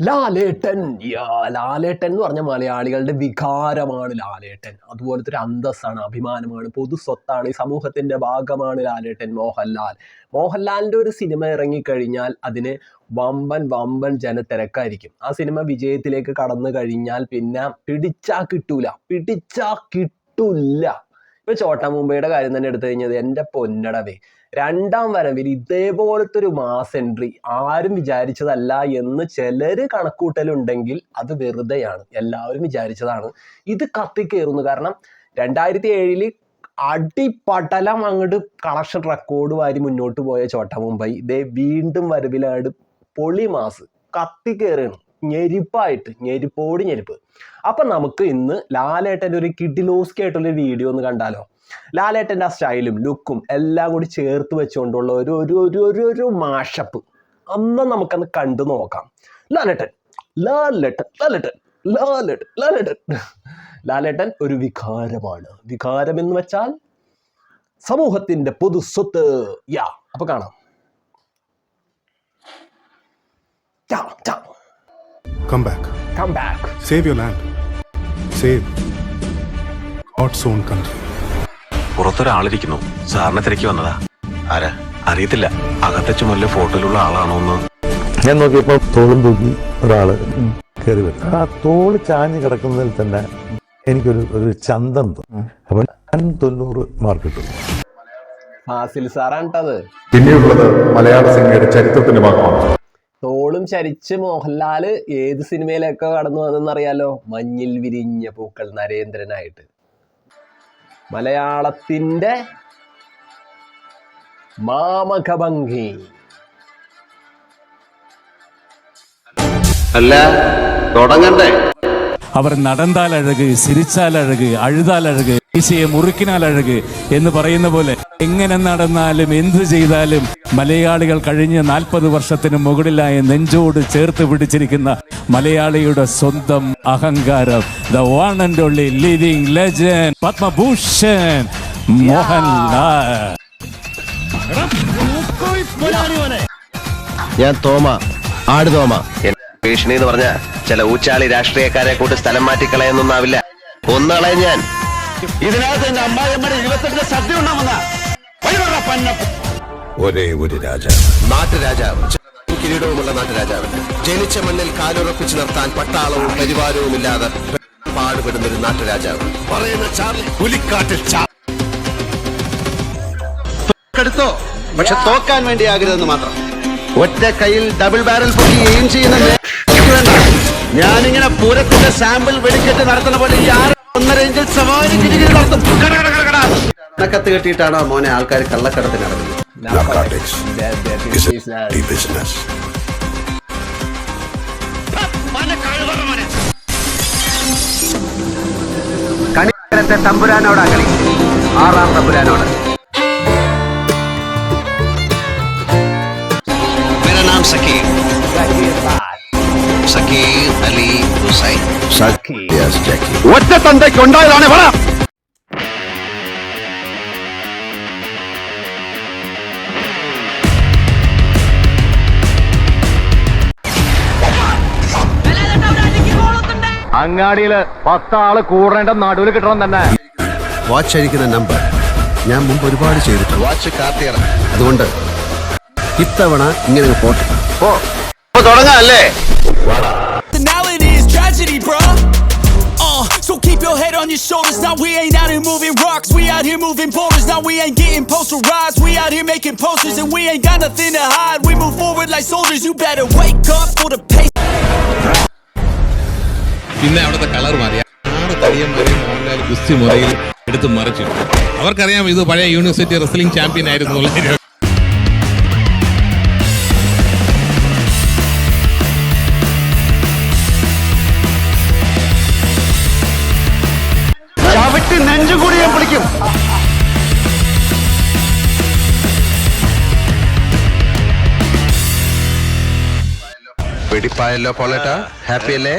ലാലേട്ടൻ. ലാലേട്ടൻ എന്ന് പറഞ്ഞ മലയാളികളുടെ വികാരമാണ് ലാലേട്ടൻ. അതുപോലത്തെ ഒരു അന്തസ്സാണ് അഭിമാനമാണ് പൊതു സ്വത്താണ് ഈ സമൂഹത്തിന്റെ ഭാഗമാണ് ലാലേട്ടൻ മോഹൻലാൽ. മോഹൻലാലിന്റെ ഒരു സിനിമ ഇറങ്ങിക്കഴിഞ്ഞാൽ അതിന് വമ്പൻ വമ്പൻ ജനത്തിരക്കായിരിക്കും. ആ സിനിമ വിജയത്തിലേക്ക് കടന്നു കഴിഞ്ഞാൽ പിന്നെ പിടിച്ചാ കിട്ടൂല പിടിച്ചാ കിട്ടൂല ഇപ്പൊ ചോട്ടാ മുംബൈയുടെ കാര്യം തന്നെ എടുത്തു കഴിഞ്ഞാൽ എന്റെ പൊന്നടവേ. രണ്ടാം വരം വരവിൽ ഇതേപോലത്തെ ഒരു മാസ് എൻട്രി ആരും വിചാരിച്ചതല്ല എന്ന് ചിലര് കണക്കൂട്ടലുണ്ടെങ്കിൽ അത് വെറുതെയാണ്. എല്ലാവരും വിചാരിച്ചതാണ്. ഇത് കത്തിക്കേറുന്നു. കാരണം രണ്ടായിരത്തി ഏഴിൽ അടിപടലം അങ്ങോട്ട് കളക്ഷൻ റെക്കോർഡ് വാരി മുന്നോട്ട് പോയ ചോട്ട മുംബൈ. ഇതേ വീണ്ടും വരവിലാട് പൊളി മാസ് കത്തിക്കേറുകയാണ്. ഞെരിപ്പായിട്ട് ഞെരിപ്പോട് ഞെരിപ്പ്. അപ്പൊ നമുക്ക് ഇന്ന് ലാലേട്ടന്റെ ഒരു കിഡിലോസ്കി ആയിട്ടുള്ള വീഡിയോ ഒന്ന് കണ്ടാലോ? ലാലേട്ടന്റെ ആ സ്റ്റൈലും ലുക്കും എല്ലാം കൂടി ചേർത്ത് വെച്ചുകൊണ്ടുള്ള ഒരു ഒരു ഒരു ഒരു ഒരു മാഷപ്പ് അന്ന് നമുക്കന്ന് കണ്ടു നോക്കാം ലാലേട്ടൻ ലാലേട്ടൻ ലാലേട്ടൻ ലാലേട്ടൻ ലാലേട്ടൻ ലാലേട്ടൻ ഒരു വികാരമാണ് വികാരം എന്ന് വെച്ചാൽ സമൂഹത്തിന്റെ പൊതു സ്വത്ത് യാ അപ്പൊ കാണാം Come back. Come back. Save your land. Save Hot zone country. പുറത്തൊരാളിരിക്കുന്നു. സാറിനെ തിരക്കി വന്നതാ. ആരാ? അറിയത്തില്ല. അകത്തെ ചുമലിലെ ഫോട്ടോയിലുള്ള ആളാണോ എന്ന്. ഞാൻ നോക്കിയപ്പോ തോളും തൂക്കി ഒരാൾ കയറി വരും. ആ തോൾ ചാഞ്ഞ് കിടക്കുന്നതിൽ തന്നെ എനിക്കൊരു ഒരു ചന്തം തോന്നും. അപ്പൊ ഞാൻ തൊണ്ണൂറ് മാർക്ക് കിട്ടും ഫാസിൽ സാറാണ് കേട്ടത് പിന്നെയുള്ളത് മലയാള സിനിമയുടെ ചരിത്രത്തിന്റെ ഭാഗമാണ്. തോളും ചരിച്ച് മോഹൻലാൽ ഏത് സിനിമയിലൊക്കെ കടന്നു വന്നെന്നറിയാലോ? മഞ്ഞിൽ വിരിഞ്ഞ പൂക്കൾ നരേന്ദ്രനായിട്ട്. മലയാളത്തിന്റെ മാമകഭംഗി. അല്ല തുടങ്ങണ്ടേ. അവർ നടന്താൽ അഴക് സിരിച്ചാൽ അഴക് അഴുതാൽ അഴക് ഈശയെ മുറുക്കിനാൽ അഴക് എന്ന് പറയുന്ന പോലെ എങ്ങനെ നടന്നാലും എന്ത് ചെയ്താലും മലയാളികൾ കഴിഞ്ഞ നാൽപ്പത് വർഷത്തിന് മുകളിലായ നെഞ്ചോട് ചേർത്ത് പിടിച്ചിരിക്കുന്ന മലയാളിയുടെ സ്വന്തം അഹങ്കാരം. The one and only living legend Padmabhushan Mohanlal. ഞാൻ തോമ ആട് തോമ. ഭീഷണി എന്ന് പറഞ്ഞ ചില ഊച്ചാളി രാഷ്ട്രീയക്കാരെ കൂട്ട് സ്ഥലം മാറ്റിക്കളയെന്നൊന്നാവില്ല ഒന്നാളെ ഞാൻ. ഇതിനകത്ത് എന്റെ അമ്മായിയമ്മയുടെ ഇരുപത്തെട്ടിന്റെ സദ്യ ഉണ്ടാവുന്ന ഒരേ ഒരു രാജാവ്. നാട്ടുരാജാവ്. കിരീടവുമുള്ള നാട്ടുരാജാവ്. ജനിച്ച മണ്ണിൽ കാലുറപ്പിച്ചു നിർത്താൻ പട്ടാളവും പരിവാരവും ഇല്ലാതെ പാടുപെടുന്ന ഒരു നാട്ടുരാജാവ്. പറയുന്ന ചാർലി പുലിക്കാട്ടിൽ എടുത്തോ പക്ഷെ തോക്കാൻ വേണ്ടി ആഗ്രഹം മാത്രം. ഒറ്റ കയ്യിൽ ഡബിൾ ബാരൽ പൊട്ടി എയിം ചെയ്യുന്ന ഞാനിങ്ങനെ പൂരത്തിന്റെ സാമ്പിൾ വെടിക്കെട്ട് നടത്തുന്ന പോലെ ഈ ആറ് ഒന്നര ഇഞ്ചിൽ സവാരി കിരികിരി നടത്തും. കട, കട, കട, കട. കത്ത് കെട്ടിയിട്ടാണോ മോനെ ആൾക്കാർ കള്ളക്കടത്ത് നടക്കുന്നത്. കണിക്കരത്തെ തമ്പുരാനോടാ കളി. ആറാം തമ്പുരാനോട്. मेरा ഒറ്റ തന്തയ്ക്ക് ഉണ്ടായതാണ് പറ അങ്ങാടിയിൽ പത്താൾ കൂടേണ്ട നടുവിൽ കിട്ടണം തന്നെ. വാച്ച് അഴിക്കുന്ന നമ്പർ ഞാൻ മുമ്പ് ഒരുപാട് ചെയ്തിട്ടുണ്ട്. വാച്ച് കാർത്തിയറ അതുകൊണ്ട് ഇത്തവണ ഇങ്ങനെ പോട്ടെ. Oh tragedy, bruh. Uh, so keep your head on your shoulders. Now we ain't out here moving rocks. We out here moving boulders. Now we ain't getting posterized. We out here making posters and we ain't got nothing to hide. We move forward like soldiers. You better wake up for the pace. പിന്നെ colour മാറി ആറ് തടിയന്മാരെയും മോഹൻലാൽ ഗുസ്തി മുറയിൽ എടുത്ത് മറിച്ചു അവർക്കറിയാം ഇത് പഴയ university wrestling champion ആയിരുന്നു കൂടി വെടിപ്പായല്ലോ പോളേട്ടാ. ഹാപ്പി അല്ലേ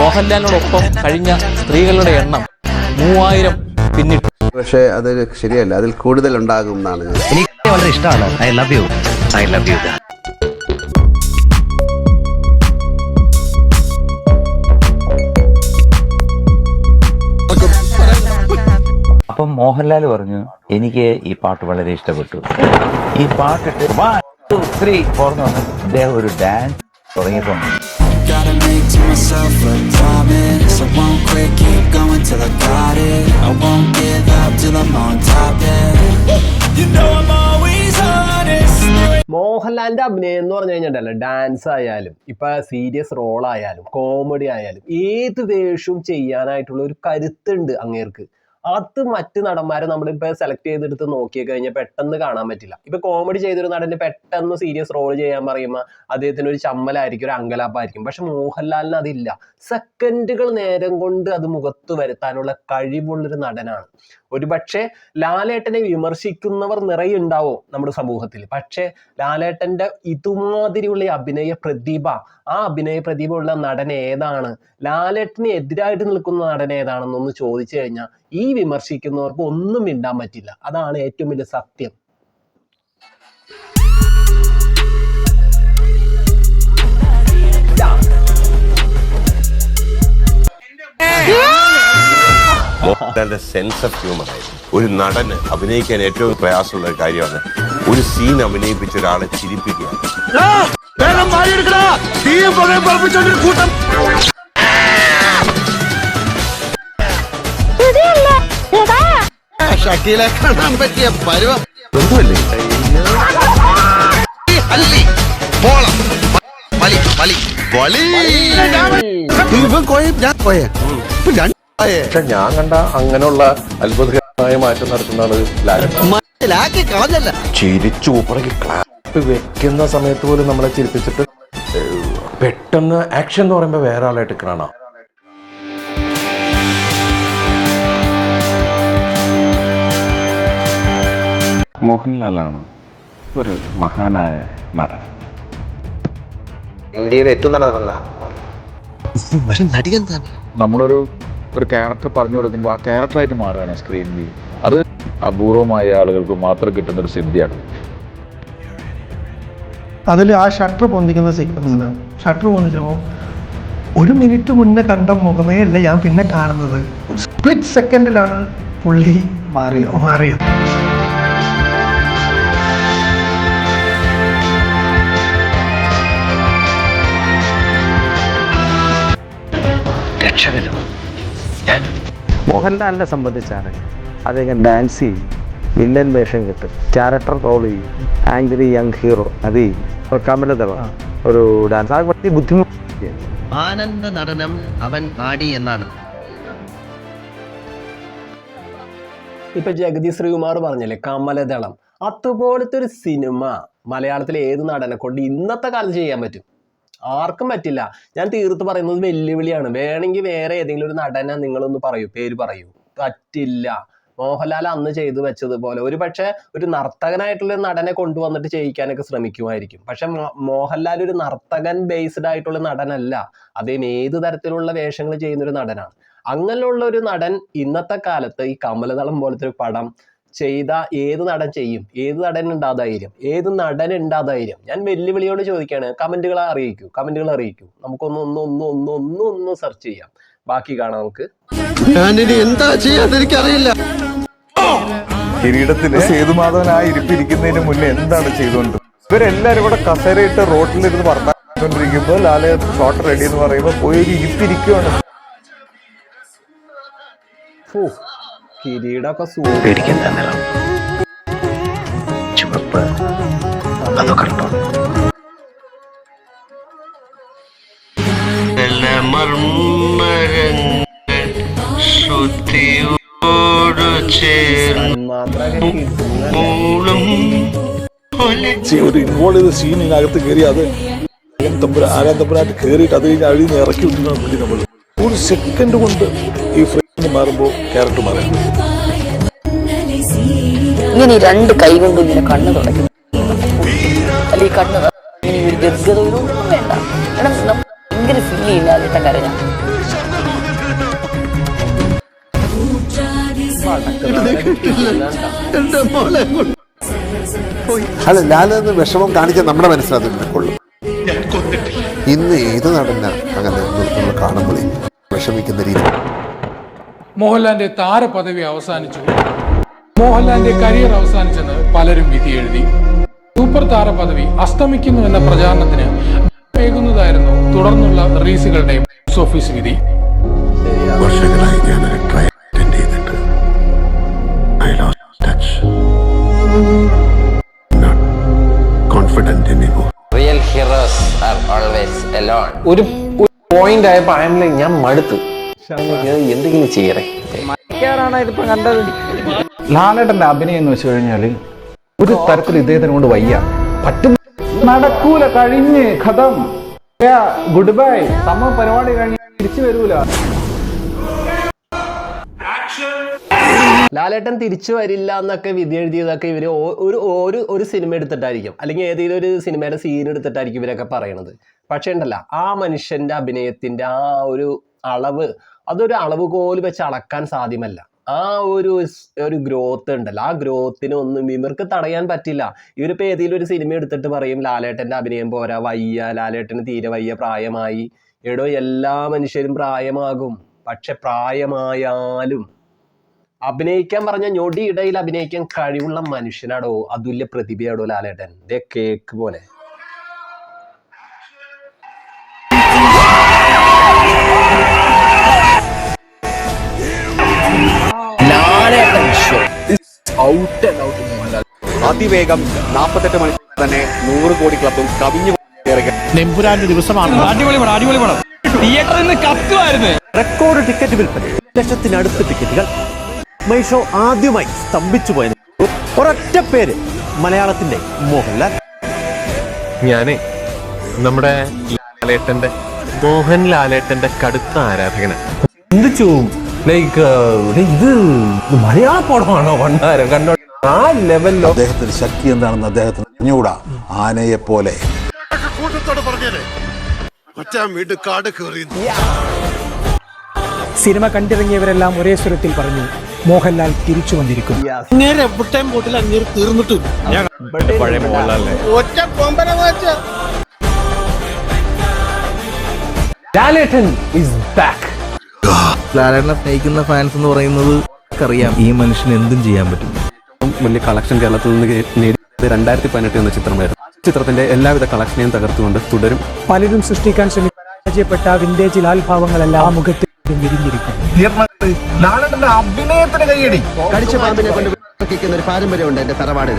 മോഹൻലാലിനോടൊപ്പം കഴിഞ്ഞ സ്ത്രീകളുടെ എണ്ണം മൂവായിരം പിന്നിട്ടു. പക്ഷേ അത് ശരിയല്ല. അതിൽ കൂടുതൽ ഉണ്ടാകും എന്നാണ് എനിക്ക് വളരെ ഇഷ്ടമാണ്. I love you I love you Mohanlal പറഞ്ഞു എനിക്ക് ഈ പാട്ട് വളരെ ഇഷ്ടപ്പെട്ടു. ഈ പാട്ടിട്ട് വൺ ടു ത്രീ ഫോർ എന്ന് പറഞ്ഞു അദ്ദേഹം ഒരു ഡാൻസ് honest. മോഹൻലാലിന്റെ അഭിനയം എന്ന് പറഞ്ഞു കഴിഞ്ഞാൽ ഡാൻസ് ആയാലും ഇപ്പൊ സീരിയസ് റോൾ ആയാലും കോമഡി ആയാലും ഏത് വേഷവും ചെയ്യാനായിട്ടുള്ള ഒരു കരുത്തുണ്ട് അങ്ങേർക്ക്. അത് മറ്റ് നടന്മാരെ നമ്മളിപ്പോ സെലക്ട് ചെയ്തെടുത്ത് നോക്കി കഴിഞ്ഞാൽ പെട്ടെന്ന് കാണാൻ പറ്റില്ല. ഇപ്പൊ കോമഡി ചെയ്തൊരു നടന് പെട്ടെന്ന് സീരിയസ് റോൾ ചെയ്യാൻ പറയുമ്പോൾ അദ്ദേഹത്തിന് ഒരു ചമ്മലായിരിക്കും ഒരു അങ്കലാപ്പായിരിക്കും. പക്ഷെ മോഹൻലാലിന് അതില്ല. സെക്കൻഡുകൾ നേരം കൊണ്ട് അത് മുഖത്ത് വരുത്താനുള്ള കഴിവുള്ളൊരു നടനാണ്. ഒരു പക്ഷേ ലാലേട്ടനെ വിമർശിക്കുന്നവർ നിറയെ ഉണ്ടാവും നമ്മുടെ സമൂഹത്തിൽ. പക്ഷേ ലാലേട്ടന്റെ ഇതുമാതിരിയുള്ള അഭിനയ പ്രതിഭ ആ അഭിനയ പ്രതിഭ ഉള്ള നടൻ ഏതാണ്? ലാലേട്ടന് എതിരായിട്ട് നിൽക്കുന്ന നടൻ ഏതാണെന്നൊന്ന് ചോദിച്ചു കഴിഞ്ഞാൽ ഈ വിമർശിക്കുന്നവർക്ക് ഒന്നും മിണ്ടാൻ പറ്റില്ല. അതാണ് ഏറ്റവും വലിയ സത്യം. മോഹൻലാലിന്റെ സെൻസ് ഓഫ് ഹ്യൂമർ ആയിരുന്നു. ഒരു നടന് അഭിനയിക്കാൻ ഏറ്റവും പ്രയാസമുള്ള ഒരു കാര്യമാണ് ഒരു സീൻ അഭിനയിപ്പിച്ച ഒരാളെ ചിരിപ്പിക്കുക ഷക്കീലെ കാണാൻ പറ്റിയ പരുവം. ബന്ധുവല്ലേ അല്ലി പോളം വലി വലി വലി. ഇവൻ കോയ ഞാൻ കോയ. കോയേ. പക്ഷെ ഞാൻ കണ്ട അങ്ങനെയുള്ള അത്ഭുതകരമായ മാറ്റം നടത്തുന്നതാണ് ലാലേട്ടൻ ചിരിച്ചു ക്ലാപ്പ് വെക്കുന്ന സമയത്ത് പോലും നമ്മളെ ചിരിപ്പിച്ചിട്ട് പെട്ടെന്ന് ആക്ഷൻ എന്ന് പറയുമ്പോൾ വേറെ ആളായിട്ട് കാണാം മോഹൻലാലാണ് ഒരു മഹാനായ നടൻ. ഇന്ത്യയിലെ ഏറ്റവും നല്ല നടന. നമ്മളൊരു ഒരു ക്യാരക്ടർ പറഞ്ഞു കൊടുക്കുമ്പോൾ ആ ക്യാരക്ടറായിട്ട് മാറുകയാണ് സ്ക്രീനിൽ അത് അപൂർവമായ ആളുകൾക്ക് മാത്രം കിട്ടുന്ന ഒരു സിദ്ധിയാണ്. അതിൽ ആ ഷട്ടർ പൊന്തിക്കുന്ന സീക്വൻസ് ഷട്ടർ പൊന്തിച്ചപ്പോൾ ഒരു മിനിറ്റ് മുന്നേ കണ്ട മുഖമേ അല്ല ഞാൻ പിന്നെ കാണുന്നത്. സ്പ്ലിറ്റ് സെക്കൻഡിലാണ് പുള്ളി മാറിയോ? മാറിയത്. രക്ഷകനും മോഹൻലാലിനെ സംബന്ധിച്ചാണ് അദ്ദേഹം ഡാൻസ് ചെയ്യും. വില്ലൻ വേഷം കിട്ടും. ക്യാരക്ടർ റോൾ ചെയ്യും. ആംഗ്രി യങ് ഹീറോ അത് ചെയ്യും. കമലതവ ഒരു ഡാൻസ് അത് വളരെ ബുദ്ധിമുട്ട് ആനന്ദ നടനം അവൻ പാടി എന്നാണ്. ഇപ്പൊ ജഗതി ശ്രീകുമാർ പറഞ്ഞില്ലേ കമലദളം അതുപോലത്തെ ഒരു സിനിമ മലയാളത്തിലെ ഏത് നടനെ കൊണ്ട് ഇന്നത്തെ കാലത്ത് ചെയ്യാൻ പറ്റും? ആർക്കും പറ്റില്ല. ഞാൻ തീർത്ത് പറയുന്നത് വെല്ലുവിളിയാണ്. വേണമെങ്കിൽ വേറെ ഏതെങ്കിലും ഒരു നടനെ നിങ്ങളൊന്ന് പറയൂ. പേര് പറയൂ. പറ്റില്ല. മോഹൻലാൽ അന്ന് ചെയ്തു വെച്ചതുപോലെ. ഒരു പക്ഷേ ഒരു നർത്തകനായിട്ടുള്ള നടനെ കൊണ്ടുവന്നിട്ട് ചെയ്യിക്കാനൊക്കെ ശ്രമിക്കുമായിരിക്കും. പക്ഷെ മോഹൻലാൽ ഒരു നർത്തകൻ ബേസ്ഡ് ആയിട്ടുള്ള നടനല്ല. അദ്ദേഹം ഏത് തരത്തിലുള്ള വേഷങ്ങൾ ചെയ്യുന്ന ഒരു നടനാണ്. അങ്ങനെയുള്ള ഒരു നടൻ ഇന്നത്തെ കാലത്ത് ഈ കമലദളം പോലത്തെ ഒരു പടം ചെയ്ത ഏത് നടൻ ചെയ്യും? ഏത് നടൻ ഉണ്ടാ ധൈര്യം? ഏത് നടൻ ഉണ്ടാ ധൈര്യം? ഞാൻ വെല്ലുവിളിയോട് ചോദിക്കുകയാണ് കമന്റുകൾ അറിയിക്കൂ. കമന്റുകൾ അറിയിക്കൂ. നമുക്കൊന്ന് ഒന്ന് ഒന്ന് ഒന്ന് ഒന്ന് ഒന്ന് സെർച്ച് ചെയ്യാം. ബാക്കി കാണാം നമുക്ക്. എന്താ ചെയ്യാന്ന് എനിക്കറിയില്ല. സേതുമാധവൻ സേതുമാധവനായി ഇരിപ്പിരിക്കുന്നതിന് മുന്നേ എന്താണ് ചെയ്തുകൊണ്ട് ഇവരെല്ലാരും കൂടെ കസേരയിട്ട് റോട്ടിലിരുന്ന് വർത്താണ്ടിരിക്കുമ്പോൾ ലാലെ ഷോട്ട് റെഡി എന്ന് പറയുമ്പോൾ പോയി ഇരിപ്പിരിക്കുവാണ് ഫൂ, കിരീടമൊക്കെ സൂ പേടിക്കുന്ന നിറം ചുവപ്പ്. അതോ ഒരു ഇൻവോൾവ് ചെയ്ത സീനിനകത്ത് കയറി അത് തമ്പുരാ ആരാ തമ്പുരായിട്ട് കയറിയിട്ട് അത് കഴിഞ്ഞ് അഴിഞ്ഞ് ഇറക്കി വിട്ടിട്ടാണ് പുള്ളി നമ്മൾ ഒരു സെക്കൻഡ് കൊണ്ട് ഈ ഫ്രെയിം മാറുമ്പോൾ ക്യാരക്ടർ മാറും ഇങ്ങനെ രണ്ട് കൈ കൊണ്ട് ഇങ്ങനെ കണ്ണ് തുടയ്ക്കും. അല്ലെ ഈ കണ്ണ് ഇങ്ങനെ ഒരു ഗദ്ഗത ഒരു ഒന്നും വേണ്ട. കാരണം ഭയങ്കര ഫീൽ ചെയ്യില്ലാതെ കരഞ്ഞ എന്റെ അല്ല ലാലെന്ന് വിഷമം കാണിക്കാൻ നമ്മുടെ മനസ്സിനകത്ത് കൊള്ളും ഇന്ന് ഏത് നടന്ന അങ്ങനെ നമ്മൾ കാണുമ്പോൾ വിഷമിക്കുന്ന രീതി. മോഹൻലാലിന്റെ താരപദവി അവസാനിച്ചു. മോഹൻലാലിന്റെ കരിയർ അവസാനിച്ചെന്ന് പലരും വിധി എഴുതി. സൂപ്പർ താര പദവി അസ്തമിക്കുന്നു എന്ന പ്രചാരണത്തിന് വേകുന്നതായിരുന്നു തുടർന്നുള്ള റിലീസുകളുടെ ബോക്സ് ഓഫീസ് വിധി. വർഷങ്ങളായി എലോൺ ഒരു പോയിന്റ് ആയപ്പോ ഞാൻ മടുത്തു. എന്തെങ്കിലും ചെയ്യറേ? ഇതിപ്പോ കണ്ടത്. ലാലേട്ടന്റെ അഭിനയം എന്ന് വെച്ച് കഴിഞ്ഞാൽ ഒരു തരത്തിൽ ഇദ്ദേഹത്തിന് കൊണ്ട് വയ്യ. പറ്റും നടക്കൂല കഴിഞ്ഞ് കഥം ഗുഡ് ബൈ. സമ പരിപാടി കഴിഞ്ഞ് തിരിച്ചു വരൂല. ലാലേട്ടൻ തിരിച്ചു വരില്ല എന്നൊക്കെ വിധി എഴുതിയതൊക്കെ ഇവർ ഒരു ഒരു ഒരു സിനിമ എടുത്തിട്ടായിരിക്കും. അല്ലെങ്കിൽ ഏതെങ്കിലും ഒരു സിനിമയുടെ സീൻ എടുത്തിട്ടായിരിക്കും ഇവരൊക്കെ പറയണത്. പക്ഷേ ഉണ്ടല്ല ആ മനുഷ്യന്റെ അഭിനയത്തിന്റെ ആ ഒരു അളവ് അതൊരു അളവുകോൽ വെച്ച് അളക്കാൻ സാധ്യമല്ല. ആ ഒരു ഒരു ഗ്രോത്ത് ഉണ്ടല്ലോ. ആ ഗ്രോത്തിന് ഒന്നും ഇവർക്ക് തടയാൻ പറ്റില്ല. ഇവരിപ്പോ ഏതെങ്കിലും ഒരു സിനിമ എടുത്തിട്ട് പറയും ലാലേട്ടന്റെ അഭിനയം പോരാ വയ്യ ലാലേട്ടന് തീരെ വയ്യ പ്രായമായി. എടോ എല്ലാ മനുഷ്യരും പ്രായമാകും. പക്ഷെ പ്രായമായാലും അഭിനയിക്കാൻ പറഞ്ഞ ഞൊടിയിടയിൽ അഭിനയിക്കാൻ കഴിവുള്ള മനുഷ്യനാടോ അതുല്യ പ്രതിഭയാടോ ലാലേട്ടൻ? ദേ കേക്ക് പോലെ. അതിവേഗം നാൽപ്പത്തെട്ട് മണിക്കൂർ തന്നെ നൂറ് കോടി ക്ലബും കവിഞ്ഞു നെമ്പുരാന്റെ ദിവസമാണ്. അടിപൊളി പടം അടിപൊളി പടം. തിയേറ്ററിൽ നിന്ന് കത്തുമായിരുന്നു. റെക്കോർഡ് ടിക്കറ്റ് വിൽപ്പന. ലക്ഷത്തിനടുത്ത് ടിക്കറ്റുകൾ. മൈഷോ ആദ്യമായി സ്തംഭിച്ചു പോയത്. ഒരൊറ്റ പേര് മലയാളത്തിന്റെ മോഹൻലാൽ. ഞാനേ നമ്മുടെ ലാലേട്ടന്റെ മോഹൻ ലാലേട്ടന്റെ കടുത്ത ആരാധകനാണ്. എന്ത് ചോവും? ലൈക്ക് ഇത് മലയാള പടമാണോ പണ്ടാരം കണ്ടോ ആ ലെവലിലോ അദ്ദേഹത്തിന്റെ ശക്തി എന്താണെന്ന് അദ്ദേഹത്തിന് അറിഞ്ഞുകൂടാ? ആനയെ പോലെ. സിനിമ കണ്ടിറങ്ങിയവരെല്ലാം ഒരേ സ്വരത്തിൽ പറഞ്ഞു മോഹൻലാൽ തിരിച്ചു വന്നിരിക്കും ലാലേട്ടൻ ഇസ് ബാക്ക് ലാലേട്ടനെ സ്നേഹിക്കുന്ന ഫാൻസ് എന്ന് പറയുന്നത് അറിയാം ഈ മനുഷ്യന് എന്തും ചെയ്യാൻ പറ്റും. വലിയ കളക്ഷൻ കേരളത്തിൽ നിന്ന് നേടി രണ്ടായിരത്തി പതിനെട്ട് എന്ന ചിത്രമായിരുന്നു. ചിത്രത്തിന്റെ എല്ലാവിധ കളക്ഷനെയും തകർത്തുകൊണ്ട് തുടരും. പലരും സൃഷ്ടിക്കാൻ ശ്രമിക്കപ്പെട്ട വിന്റേജ് ലാൽഭാവങ്ങളെല്ലാം ആ മുഖത്ത് അഭിനയത്തിന് കൈയടി കടിച്ച പാമ്പിനെ കൊണ്ട് ഒരു പാരമ്പര്യമുണ്ട് എന്റെ തറവാടിൽ.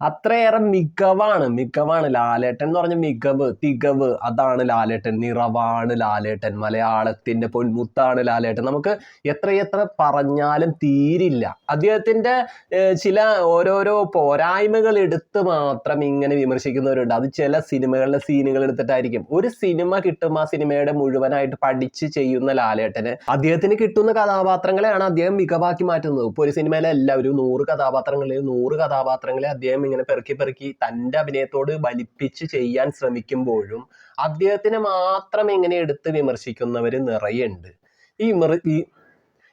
അത്രയേറെ മികവാണ് മികവാണ് ലാലേട്ടൻ എന്ന് പറഞ്ഞ മികവ് തികവ്. അതാണ് ലാലേട്ടൻ നിറവാണ് ലാലേട്ടൻ മലയാളത്തിന്റെ പൊന്മുത്താണ് ലാലേട്ടൻ. നമുക്ക് എത്രയെത്ര പറഞ്ഞാലും തീരില്ല. അദ്ദേഹത്തിന്റെ ചില ഓരോരോ പോരായ്മകൾ എടുത്ത് മാത്രം ഇങ്ങനെ വിമർശിക്കുന്നവരുണ്ട്. അത് ചില സിനിമകളിലെ സീനുകൾ എടുത്തിട്ടായിരിക്കും. ഒരു സിനിമ കിട്ടും ആ സിനിമയുടെ മുഴുവനായിട്ട് പഠിച്ച് ചെയ്യുന്ന ലാലേട്ടന്. അദ്ദേഹത്തിന് കിട്ടുന്ന കഥാപാത്രങ്ങളെയാണ് അദ്ദേഹം മികവാക്കി മാറ്റുന്നത്. ഇപ്പോൾ ഒരു സിനിമയിലെ എല്ലാവരും നൂറ് കഥാപാത്രങ്ങളിൽ നൂറ് കഥാപാത്രങ്ങളെ അദ്ദേഹം ഇങ്ങനെ പെറുക്കി പെറുക്കി തന്റെ അഭിനയത്തോട് വലിപ്പിച്ച് ചെയ്യാൻ ശ്രമിക്കുമ്പോഴും അദ്ദേഹത്തിനെ മാത്രം ഇങ്ങനെ എടുത്ത് വിമർശിക്കുന്നവർ നിറയുണ്ട്. ഈ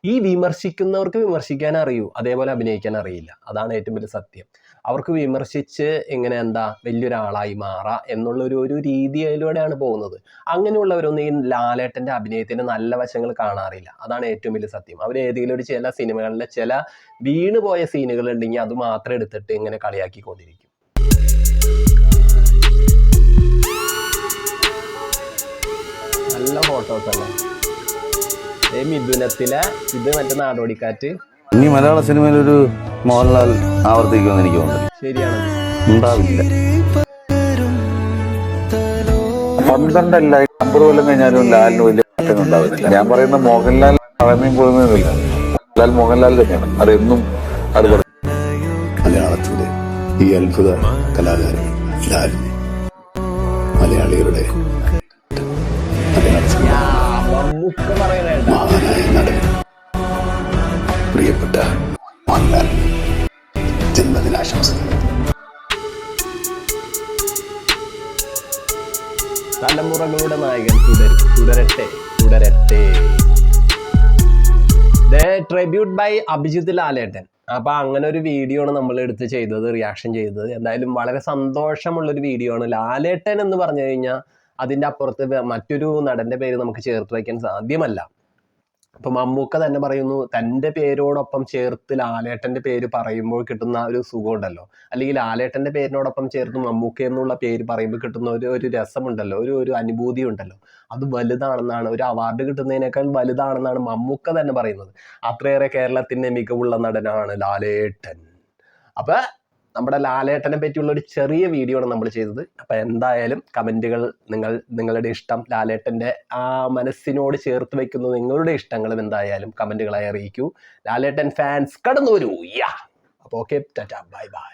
ഈ വിമർശിക്കുന്നവർക്ക് വിമർശിക്കാൻ അറിയൂ അതേപോലെ അഭിനയിക്കാൻ അറിയില്ല. അതാണ് ഏറ്റവും വലിയ സത്യം. അവർക്ക് വിമർശിച്ച് ഇങ്ങനെ എന്താ വലിയൊരാളായി മാറാം എന്നുള്ളൊരു ഒരു രീതിയിലൂടെയാണ് പോകുന്നത്. അങ്ങനെയുള്ളവരൊന്നും ഈ ലാലേട്ടന്റെ അഭിനയത്തിന്റെ നല്ല വശങ്ങൾ കാണാറില്ല. അതാണ് ഏറ്റവും വലിയ സത്യം. അവർ ഏതെങ്കിലും ഒരു ചില സിനിമകളിലെ ചില വീണുപോയ സീനുകൾ ഉണ്ടെങ്കിൽ അത് മാത്രം എടുത്തിട്ട് ഇങ്ങനെ കളിയാക്കിക്കൊണ്ടിരിക്കും. നല്ല ഫോട്ടോസ് അല്ലേ? മിഥുനത്തിലെ ഇത് മറ്റേ നാടോടിക്കാറ്റ്. ഇനി മലയാള സിനിമയിൽ ഒരു മോഹൻലാൽ ആവർത്തിക്കുമെന്ന് എനിക്ക് തോന്നുന്നു. ശരിയാണ്. ഉണ്ടാവില്ല. പന്ത്രണ്ടല്ല അമ്പത് കൊല്ലം കഴിഞ്ഞാലും ലാലിന് വലിയ മാറ്റം ഉണ്ടാവുന്നില്ല. ഞാൻ പറയുന്ന മോഹൻലാൽ പറയുന്നതും പോകുന്നില്ല മോഹൻലാൽ മോഹൻലാൽ തന്നെയാണ്. അതെന്നും അത് മലയാളത്തിന്റെ ഈ അത്ഭുത കലാകാരൻ ലാലിനെ മലയാളികളുടെ മലയാള ജന്മദിനാശംസകൾ തലമുറകളുടെ നായകൻ തുടരും. തുടരട്ടെ തുടരട്ടെ. Tribute by Abhijith Lalettan. അപ്പൊ അങ്ങനെ ഒരു വീഡിയോ ആണ് നമ്മൾ എടുത്ത് ചെയ്തത് റിയാക്ഷൻ ചെയ്തത്. എന്തായാലും വളരെ സന്തോഷമുള്ള ഒരു വീഡിയോ ആണ്. ലാലേട്ടൻ എന്ന് പറഞ്ഞു കഴിഞ്ഞാൽ അതിന്റെ അപ്പുറത്ത് മറ്റൊരു നടന്റെ പേര് നമുക്ക് ചേർത്ത് വയ്ക്കാൻ സാധ്യമല്ല. ഇപ്പൊ മമ്മൂക്ക തന്നെ പറയുന്നു തന്റെ പേരോടൊപ്പം ചേർത്ത് ലാലേട്ടന്റെ പേര് പറയുമ്പോൾ കിട്ടുന്ന ഒരു സുഖമുണ്ടല്ലോ. അല്ലെങ്കിൽ ലാലേട്ടന്റെ പേരിനോടൊപ്പം ചേർത്ത് മമ്മൂക്ക എന്നുള്ള പേര് പറയുമ്പോൾ കിട്ടുന്ന ഒരു ഒരു രസമുണ്ടല്ലോ ഒരു ഒരു അനുഭൂതി ഉണ്ടല്ലോ അത് വലുതാണെന്നാണ് ഒരു അവാർഡ് കിട്ടുന്നതിനേക്കാൾ വലുതാണെന്നാണ് മമ്മൂക്ക തന്നെ പറയുന്നത്. അത്രയേറെ കേരളത്തിന്റെ മികവുള്ള നടനാണ് ലാലേട്ടൻ. അപ്പൊ നമ്മുടെ ലാലേട്ടനെ പറ്റിയുള്ള ഒരു ചെറിയ വീഡിയോ ആണ് നമ്മൾ ചെയ്തത്. അപ്പൊ എന്തായാലും കമന്റുകൾ നിങ്ങൾ നിങ്ങളുടെ ഇഷ്ടം ലാലേട്ടന്റെ ആ മനസ്സിനോട് ചേർത്ത് വെക്കുന്ന നിങ്ങളുടെ ഇഷ്ടങ്ങളും എന്തായാലും കമന്റുകളായി അറിയിക്കൂ. ലാലേട്ടൻ ഫാൻസ് കടന്നു വരൂ യാ അപ്പോൾ ഓക്കെ ടാറ്റ ബൈ ബൈ